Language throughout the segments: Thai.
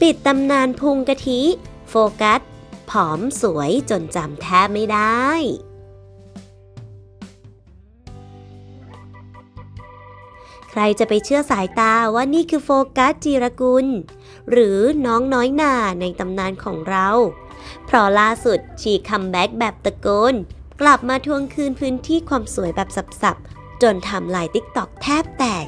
ปิดตำนานพุงกะทิ โฟกัส ผอมสวยจนจำแทบไม่ได้ ใครจะไปเชื่อสายตาว่านี่คือโฟกัสจีรกุล หรือน้องน้อยหนาในตำนานของเรา เพราะล่าสุดชีคัมแบ็กแบบตะโกน กลับมาทวงคืนพื้นที่ความสวยแบบสับๆจนทำลายติ๊กตอกแทบแตก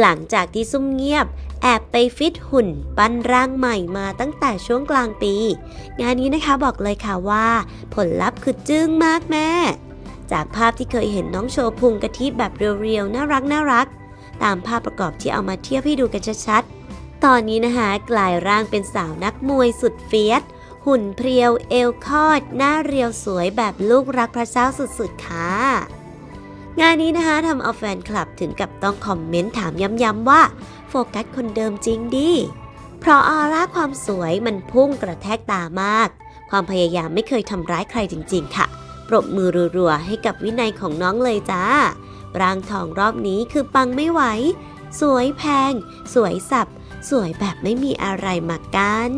หลังจากที่ซุ่มเงียบ แอบไปฟิตหุ่นปั้นร่างใหม่มาตั้งแต่ช่วงกลางปี งานนี้นะคะบอกเลยค่ะว่า ผลลัพธ์คือจึ้งมากแม่ จากภาพที่เคยเห็นน้องโชว์พุงกะทิแบบเรียวๆน่ารักน่ารัก ตามภาพประกอบที่เอามาเทียบให้ดูกันชัดๆ ตอนนี้นะคะกลายร่างเป็นสาวนักมวยสุดเฟียสหุ่นเพรียวเอวคอด หน้าเรียวสวยแบบลูกรักพระเจ้าสุดๆค่ะ งานนี้นะคะทำเอาแฟนคลับถึงกับต้องคอมเมนต์ถามย้ำๆว่า โฟกัสคนเดิมจริงดิ เพราะออร่าความสวยมันพุ่งกระแทกตามาก ความพยายามไม่เคยทำร้ายใครจริง ๆ ค่ะปรบมือรัวๆให้กับวินัยของน้องเลยจ้าร่างทองรอบนี้คือปังไม่ไหว สวยแพง สวยสับ สวยแบบไม่มีอะไรมากัน